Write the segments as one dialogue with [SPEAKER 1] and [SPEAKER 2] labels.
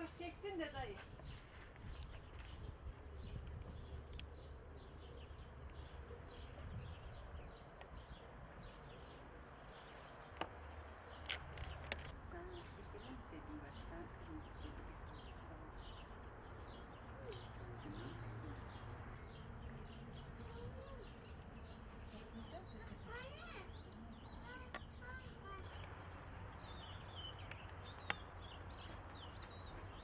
[SPEAKER 1] Emoş çeksin de dayı.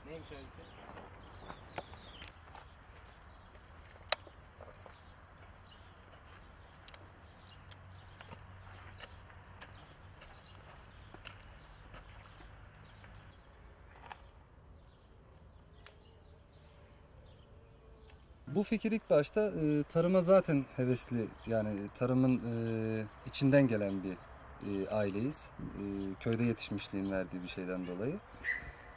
[SPEAKER 2] Neymiş öykü?
[SPEAKER 3] Bu fikir ilk başta e, tarıma zaten hevesli yani tarımın e, içinden gelen bir e, aileyiz. E, köyde yetişmişliğin verdiği bir şeyden dolayı.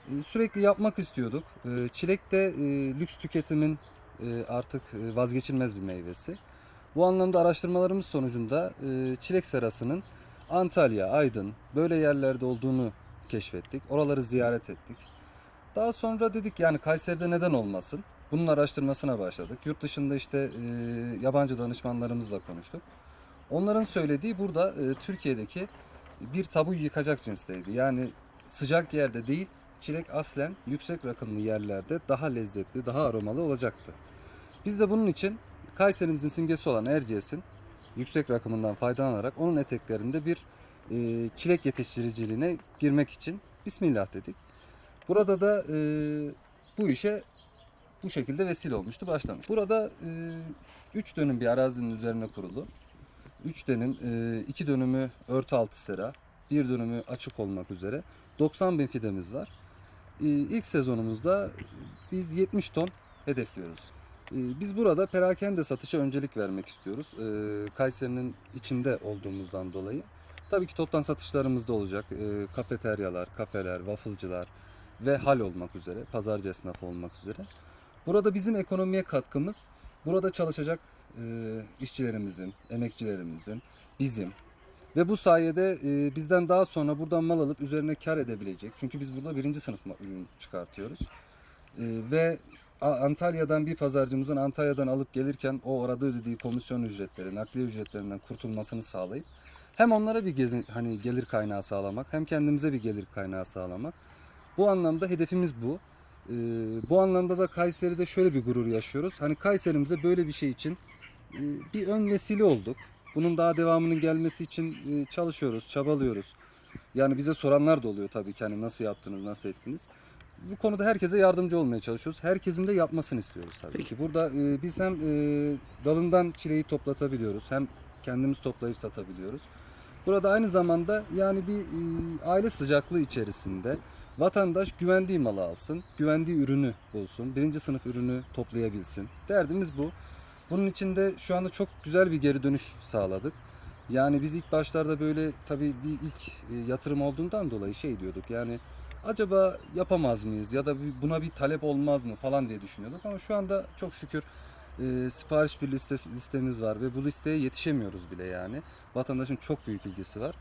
[SPEAKER 3] E, sürekli yapmak istiyorduk. E, çilek de e, lüks tüketimin e, artık e, vazgeçilmez bir meyvesi. Bu anlamda araştırmalarımız sonucunda çilek serasının Antalya, Aydın böyle yerlerde olduğunu keşfettik. Oraları ziyaret ettik. Daha sonra dedik yani Kayseri'de neden olmasın? Bunun araştırmasına başladık. Yurt dışında işte yabancı danışmanlarımızla konuştuk. Onların söylediği burada Türkiye'deki bir tabuyu yıkacak cinsteydi. Yani sıcak yerde değil, çilek aslen yüksek rakımlı yerlerde daha lezzetli, daha aromalı olacaktı. Biz de bunun için Kayserimizin simgesi olan Erciyes'in yüksek rakımından faydalanarak onun eteklerinde bir e, çilek yetiştiriciliğine girmek için Bismillah dedik. Burada da e, bu işe bu şekilde vesile olmuştu, başlamış. Burada 3 dönüm bir arazinin üzerine kurulu. 3 dönüm, 2 dönümü örtü altı sera, bir dönümü açık olmak üzere 90 bin fidemiz var. E, ilk sezonumuzda biz 70 ton hedefliyoruz. E, Biz burada perakende satışa öncelik vermek istiyoruz. E, Kayseri'nin içinde olduğumuzdan dolayı. Tabii ki toptan satışlarımız da olacak. Kafeteryalar, kafeler, wafflecılar ve hal olmak üzere, pazarcı esnafı olmak üzere. Burada bizim ekonomiye katkımız, burada çalışacak e, işçilerimizin, emekçilerimizin, bizim ve bu sayede e, bizden daha sonra buradan mal alıp üzerine kar edebilecek. Çünkü biz burada birinci sınıf ürün çıkartıyoruz. E, ve Antalya'dan bir pazarcımızın Antalya'dan alıp gelirken o orada ödediği komisyon ücretleri, nakliye ücretlerinden kurtulmasını sağlayıp hem onlara bir gezi, hani gelir kaynağı sağlamak hem kendimize bir gelir kaynağı sağlamak. Bu anlamda hedefimiz bu. Ee, bu anlamda da Kayseri'de şöyle bir gurur yaşıyoruz. Hani Kayserimize böyle bir şey için e, bir ön vesile olduk. Bunun daha devamının gelmesi için e, çalışıyoruz, çabalıyoruz. Yani bize soranlar da oluyor tabii ki hani nasıl yaptınız, nasıl ettiniz. Bu konuda herkese yardımcı olmaya çalışıyoruz. Herkesin de yapmasını istiyoruz tabii ki. Burada e, biz hem e, dalından çileği toplatabiliyoruz hem kendimiz toplayıp satabiliyoruz. Burada aynı zamanda yani bir e, aile sıcaklığı içerisinde vatandaş güvendiği malı alsın, güvendiği ürünü bulsun, birinci sınıf ürünü toplayabilsin. Derdimiz bu. Bunun için de şu anda çok güzel bir geri dönüş sağladık. Yani biz ilk başlarda böyle tabii bir ilk e, yatırım olduğundan dolayı şey diyorduk yani acaba yapamaz mıyız ya da buna bir talep olmaz mı falan diye düşünüyorduk ama şu anda çok şükür e, sipariş bir listesi, listemiz var ve bu listeye yetişemiyoruz bile yani. Vatandaşın çok büyük ilgisi var.